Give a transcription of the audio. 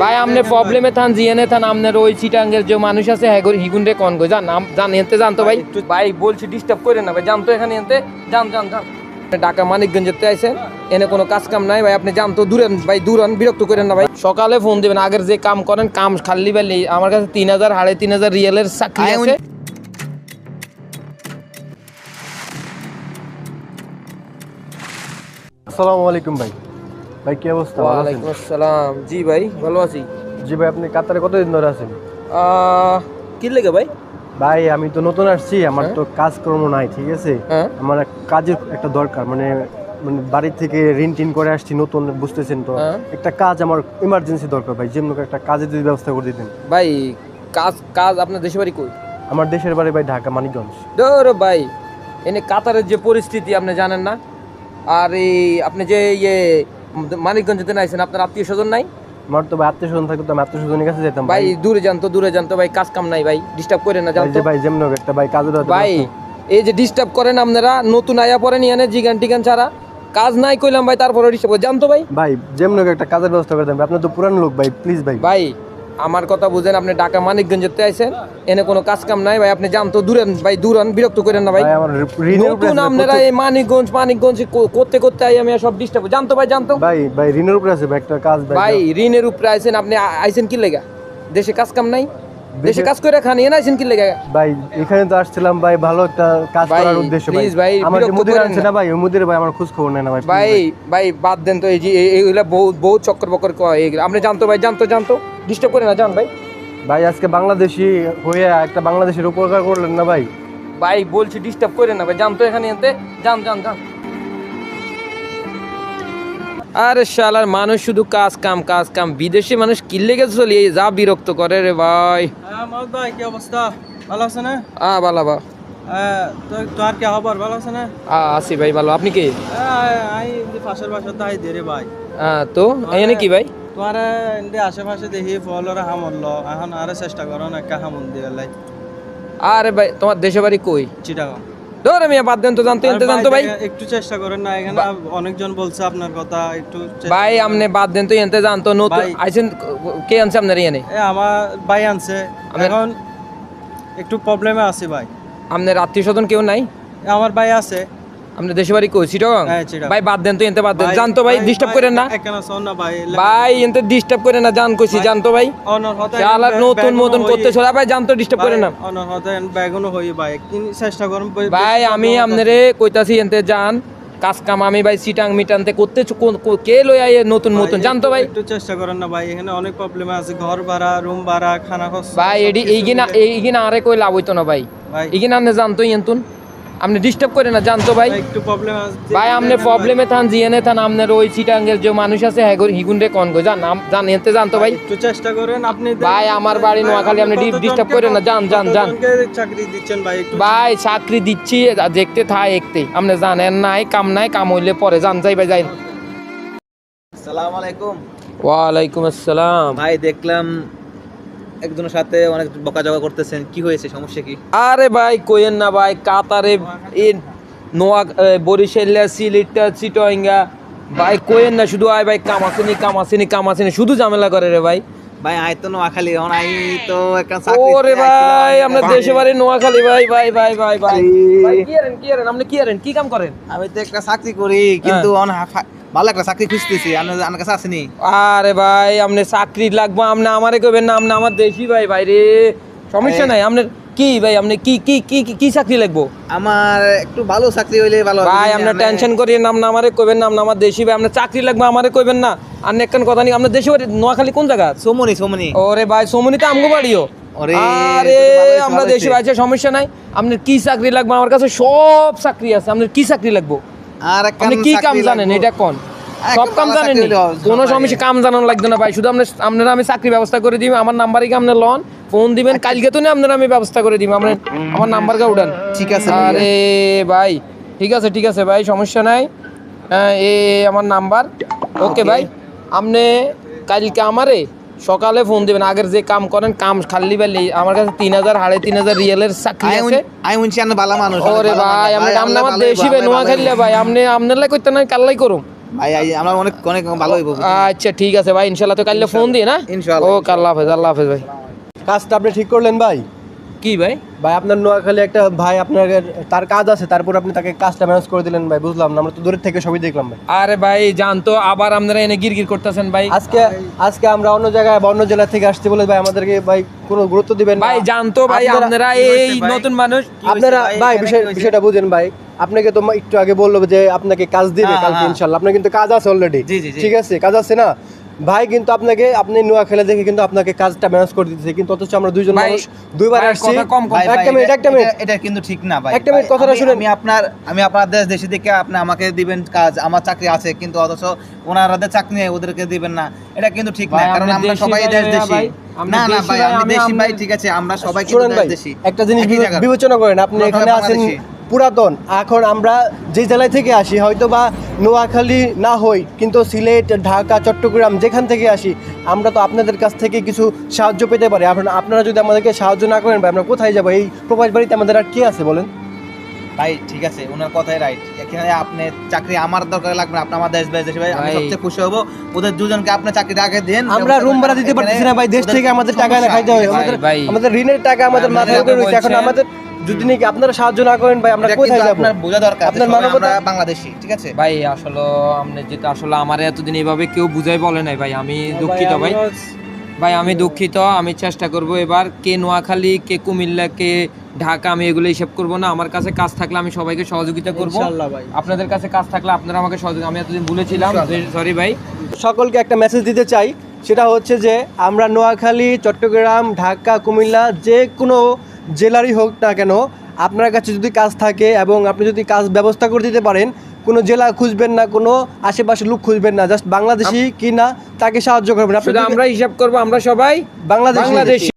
ভাই আমনে প্রবলেমে থান জিয়ানে থান আমনের ওই চিটাঙ্গের যে মানুষ আছে হ্যাঁ হিগুন রে কন গো জান জান এনতে জানতো ভাই ভাই। বলছি ডিস্টার্ব করে না ভাই জানতো এখানে এনতে জান জান জান ঢাকা মানিকগঞ্জেতে আইছেন এনে কোনো কাজ কাম নাই ভাই আপনি জানতো দূরেন ভাই দূরন বিরক্ত করেন না ভাই। সকালে ফোন দিবেন আগের যে কাম করেন কাম খাল্লি বেলি আমার কাছে তিন হাজার সাড়ে তিন হাজার রিয়েলের চাকরি আছে। আসসালামু আলাইকুম ভাই। ভাই কি অবস্থা? ওয়ালাইকুম আসসালাম। জি ভাই ভালো আছি। জি ভাই আপনি কাতারে কতদিন ধরে আছেন? কি লেগে ভাই? ভাই আমি তো নতুন আসছি আমার তো কাজকর্ম নাই ঠিক আছে? হ্যাঁ। আমার কাজের একটা দরকার মানে মানে বাড়ি থেকে ঋণ টিন করে আসছি নতুন বুঝতেছেন তো? হ্যাঁ। একটা কাজ আমার ইমার্জেন্সি দরকার ভাই যেমন একটা কাজের যদি ব্যবস্থা করে দিতেন। ভাই কাজ কাজ আপনার দেশে বাড়ি কই? আমার দেশের বাড়ি ভাই ঢাকা মানিকগঞ্জ। ধরো ভাই এনে কাতারের যে পরিস্থিতি আপনি জানেন না? আর এই আপনি যে ইয়ে মানিকগঞ্জতে নাইছেন আপনার আত্মীয় স্বজন নাই? আমার তো ভাই আত্মীয় স্বজন থাকতো আমি আত্মীয় স্বজনের কাছে যেতাম ভাই দূরে জানতো দূরে জানতো ভাই কাজ কাম নাই ভাই ডিস্টার্ব করে না জানতো ভাই যেমন একটা ভাই কাজের ভাই এই যে ডিস্টার্ব করেন আপনারা নতুন আয়া পরে নিয়ে এনে জিগান টিগান ছাড়া। কাজ নাই কইলাম ভাই তারপরে ডিস্টার্ব জানতো ভাই। ভাই যেমন একটা কাজের ব্যবস্থা করে দেন ভাই। আপনি তো পুরান লোক ভাই প্লিজ ভাই। ভাই আমার কথা বুঝেন আপনি ঢাকা মানিকগঞ্জে আইছেন এনে কোনো কাজ কাম নাই ভাই আপনি জানতো দূরেন ভাই দূরন বিরক্ত করেন না ভাই। নতুন আপনারা এই মানিকগঞ্জ মানিকগঞ্জ করতে করতে আই আমি সব ডিস্টার্ব জানতো ভাই জানতো? ভাই ভাই ঋণের উপরে আছে ভাই একটা কাজ ভাই ভাই ঋণের উপরে আইছেন আপনি আইসেন আইছেন কি লেগা? দেশে কাজ কাম নাই? দেশে কাজ করে খান আইছেন কি লেগা। ভাই এখানে তো আসছিলাম ভাই ভালো একটা কাজ করার উদ্দেশ্য ভাই। ভাই, আমার যে মুদির না। ভাই ওই মুদির ভাই আমার খোঁজ খবর নেয় না ভাই ভাই ভাই। বাদ দেন তো এই যে এইগুলা বহুত বহুত চক্কর বক্কর কয়। আপনি জানতো ভাই জানতো জানতো। ডিস্টার্ব করে না জান ভাই। ভাই আজকে বাংলাদেশি হয়ে একটা বাংলাদেশের উপকার করলেন না ভাই। ভাই বলছি ডিস্টার্ব করে না ভাই জানতো এখানে এনতে। জান জান জান আরে শালার মানুষ শুধু কাজ কাম কাজ কাম। বিদেশি মানুষ কিল্লে গেছে চলি? যা বিরক্ত করে রে ভাই। হ্যাঁ ভাই কি অবস্থা? ভালো আছে না? বা হ্যাঁ, কি খবর? ভালো আছে না? আ ভাই ভালো। আপনি কি? হ্যাঁ, আই পাশের বাসা তাই দে রে ভাই। তো? এখানে কি ভাই? তোমার এমনি আশেপাশে দেখি ফলরে হামল এখন আরও চেষ্টা করো না দিয়ে আরে ভাই তোমার দেশে বাড়ি কই? চিটাগাং। ধরে মিয়া বাদ দেন তো জানতো এনতে জানতো ভাই একটু চেষ্টা করেন না এখানে অনেকজন বলছে আপনার কথা একটু ভাই আপনি বাদ দেন তো এনতে জানতো নতুন। আইছেন কে আনছে আপনার এনে এ আমার ভাই আনছে। এখন একটু প্রবলেমে আছে ভাই। আপনার আত্মীয় স্বজন কেউ নাই? আমার ভাই আছে। আপনার দেশে বাড়ি কই? চিটাগাং? হ্যাঁ, ভাই বাদ দেন তো এনতে বাদ দেন। জানতো ভাই ডিস্টার্ব করেন না। না ভাই ভাই এনতে ডিস্টার্ব করে না জান কইছি জানতো ভাই। হতে নতুন মতন করতে ছড়া ভাই জানতো ডিস্টার্ব করে না। ভাই করুন আমি আপনারে কইতাছি এনতে যান কাজ কাম আমি ভাই সিটাং মিটানতে করতে কো- লই আইয়ে নতুন নতুন জানতো ভাই। একটু চেষ্টা করেন না ভাই এখানে অনেক প্রবলেম আছে ঘর ভাড়া রুম ভাড়া খানা খরচ ভাই এডি এইগিনা এইগিনা আরে কই লাভ হইতো না ভাই। এইগিনা আপনি জানতো এন্তুন। আপনি ডিস্টার্ব করে না জানতো ভাই? ভাই, একটু প্রবলেম আছে। ভাই আপনি প্রবলেমে থান জিয়ানে থান আপনার ওই চিটাঙ্গের যে মানুষ আছে হ্যাঁ হিগুন রে কন গো জান জান এনতে জানতো ভাই। একটু চেষ্টা করেন আপনি ভাই, আমার বাড়ি নোয়াখালী, আপনি ডিস্টার্ব disturb করেন না, যান, যান, যান। কতজনকে চাকরি দিচ্ছেন ভাই একটু ভাই চাকরি দিচ্ছি দেখতে থাই একতে। আপনি জানেন নাই কাম নাই কাম হইলে পরে জান যাই ভাই যাই আসসালামু আলাইকুম। ওয়ালাইকুম আসসালাম। ভাই দেখলাম একজনের সাথে অনেক বকাঝকা করতেছেন কি হয়েছে? সমস্যা কি? আরে ভাই কইেন না ভাই কাতারে নোয়া এ, বরিশাল সিলেটটা চিটঙ্গা ভাই কইেন না শুধু আয় ভাই কামাসিনি কামাসিনি কামাসিনি শুধু ঝামেলা করে রে ভাই। ভাই আয় তো নোয়াখালী এখন আই তো একটা চাকরি ওরে ভাই আমরা দেশে বাড়ি নোয়াখালী ভাই ভাই ভাই ভাই ভাই। কি আরেন কি আরেন আপনি কি আরেন কি কাম করেন? আমি তো একটা চাকরি করি কিন্তু অন হা- ভালো একটা চাকরি খুঁজতেছি আপনার কাছে আসেনি আরে ভাই আপনি চাকরি লাগবো আপনি আমারে কইবেন না আপনি আমার দেশি ভাই ভাই রে। সমস্যা নাই আপনার কি ভাই আপনি কি কি কি কি- চাকরি লাগবো? আমার একটু ভালো চাকরি হইলে ভালো ভাই আপনার টেনশন করিয়ে নাম না আমারে কইবেন না আমার দেশি ভাই আপনার চাকরি লাগবে আমারে কইবেন না। আর নেকন কথা নেই আপনার দেশি বাড়ি নোয়াখালী কোন জায়গা? সোমনি সোমনি। ওরে ভাই সোমনি তো আমগো বাড়িও। আরে আমরা দেশি ভাই আছে, সমস্যা নাই। আপনার কি চাকরি লাগবে? আমার কাছে সব চাকরি আছে আপনার কি চাকরি লাগবে? আর আপনি কি কাম জানেন? এটা কোন? সব কাম জানেন কোনো সমস্যা কাম জানানো লাগবে না ভাই। শুধু আপনার আপনারা আমি চাকরি ব্যবস্থা করে দিই আমার নাম্বারে কি আপনার লন? ফোন দিবেন আচ্ছা। কালকে তো না আপনারা আমি ব্যবস্থা করে দিব আপনার আমার নাম্বার কা উঠান। ঠিক আছে। আরে ভাই ঠিক আছে ঠিক আছে ভাই সমস্যা নাই। হ্যাঁ, এ আমার নাম্বার। ওকে। ভাই আপনি কালকে আমারে সকালে ফোন দিবেন আগের যে কাম করেন কাম খালি বেলি আমার কাছে তিন হাজার সাড়ে তিন হাজার রিয়েলের চাকরি আছে। উন- উনছি আপনি ভালো মানুষ ওরে ভাই। আপনি আমার দেশি নোয়া খাইলে ভাই আপনি আপনার লাই করতে নাই কাল্লাই করুম। ভাই আমরা অনেক অনেক ভালো হইব আচ্ছা ঠিক আছে ভাই ইনশাল্লাহ তো কালকে ফোন দিয়ে না? ইনশাআল্লাহ, ওকে আল্লাহ হাফেজ আল্লাহ হাফেজ ভাই। কাজটা আপনি ঠিক করলেন ভাই। কি ভাই? ভাই আপনার নোয়াখালী একটা ভাই আপনার তার কাজ আছে তারপর আপনি তাকে কাজটা ম্যানেজ করে দিলেন ভাই বুঝলাম না আমরা তো দূরের থেকে সবই দেখলাম ভাই। আরে ভাই জানতো আবার আপনারা এনে গিরগির করতেছেন ভাই। আজকে আজকে আমরা অন্য জায়গায় বা অন্য জেলা থেকে আসছি বলে ভাই আমাদেরকে ভাই কোনো গুরুত্ব দিবেন না। ভাই জানতো ভাই আপনারা- এই নতুন মানুষ। আপনারা ভাই? বিষয়টা বুঝেন ভাই আপনাকে তো একটু আগে বলল যে আপনাকে কাজ দিবে হ্যাঁ, কালকে হ্যাঁ। ইনশাল্লাহ। আপনার কিন্তু কাজ আছে অলরেডি জি, জি, জি। ঠিক আছে কাজ আছে না? ভাই কিন্তু আপনাকে আপনি নোয়া খেলে দেখে কিন্তু আপনাকে কাজটা ম্যানেজ করে দিতেছে কিন্তু অথচ আমরা দুইজন মানুষ দুইবার আসছি একটা মিনিট একটা মিনিট এটা- এটা কিন্তু ঠিক না ভাই একটা মিনিট কথাটা আমি- শুনেন। আমি আপনার আমি আপনার দেশ দেশে থেকে আপনি আমাকে দিবেন কাজ আমার চাকরি আছে কিন্তু অথচ ওনারাদের চাকরি নেই ওদেরকে দিবেন না এটা কিন্তু ঠিক না কারণ আমরা সবাই দেশ দেশি না না ভাই আমি দেশি ভাই ঠিক আছে আমরা সবাই কিন্তু দেশ দেশি একটা জিনিস। বিবেচনা করেন আপনি এখানে আছেন। পুরাতন। এখন আমরা যে জেলায় থেকে আসি হয়তো বা নোয়াখালী না হই, কিন্তু সিলেট, ঢাকা, চট্টগ্রাম যেখান থেকে আসি, আমরা তো আপনাদের কাছ থেকে কিছু সাহায্য পেতে পারি। আপনারা যদি আমাদেরকে সাহায্য না করেন ভাই, আমরা কোথায় যাব? এই প্রবাস বাড়িতে আমাদের আর কে আছে বলেন? ভাই ঠিক আছে ওনার কথাই রাইট এখানে আপনি চাকরি আমার দরকার লাগবে আপনি আমার দেশ দেশি ভাই আমি ভাই। সবচেয়ে খুশি হব। ওদের দুজনকে আপনি চাকরিটা আগে দেন আমরা রুম ভাড়া দিতে পারতেছি না ভাই দেশ থেকে আমাদের টাকা না খাইতে হয়। আমাদের আমাদের ঋণের টাকা আমাদের মাথায় উপরে রয়েছে এখন আমাদের যদি নাকি আপনারা সাহায্য না করেন ভাই আমরা কোথায় যাব? আপনার বোঝা দরকার আপনার মানবতা- বাংলাদেশি ঠিক আছে? ভাই আসলে আপনি যেটা আসলে আমার এতদিন এইভাবে কেউ বুঝাই বলে নাই ভাই আমি দুঃখিত ভাই। ভাই আমি দুঃখিত আমি চেষ্টা করব এবার। কে নোয়াখালী কে কুমিল্লা কে ঢাকা আমি এগুলো হিসাব করব না। আমার কাছে কাজ থাকলে আমি সবাইকে সহযোগিতা করব। আপনাদের কাছে কাজ থাকলে আপনারা আমাকে সহযোগিতা আমি এতদিন ভুলেছিলাম। সরি ভাই। সকলকে একটা মেসেজ দিতে চাই। সেটা হচ্ছে যে আমরা নোয়াখালী চট্টগ্রাম ঢাকা কুমিল্লা যে কোনো জেলারই হোক না কেন আপনার কাছে যদি কাজ থাকে এবং আপনি যদি কাজ ব্যবস্থা করে দিতে পারেন কোনো জেলা খুঁজবেন না কোনো আশেপাশে লোক খুঁজবেন না জাস্ট বাংলাদেশি কি না তাকে সাহায্য করবেন। আমরা হিসাব করব আমরা সবাই বাংলাদেশি।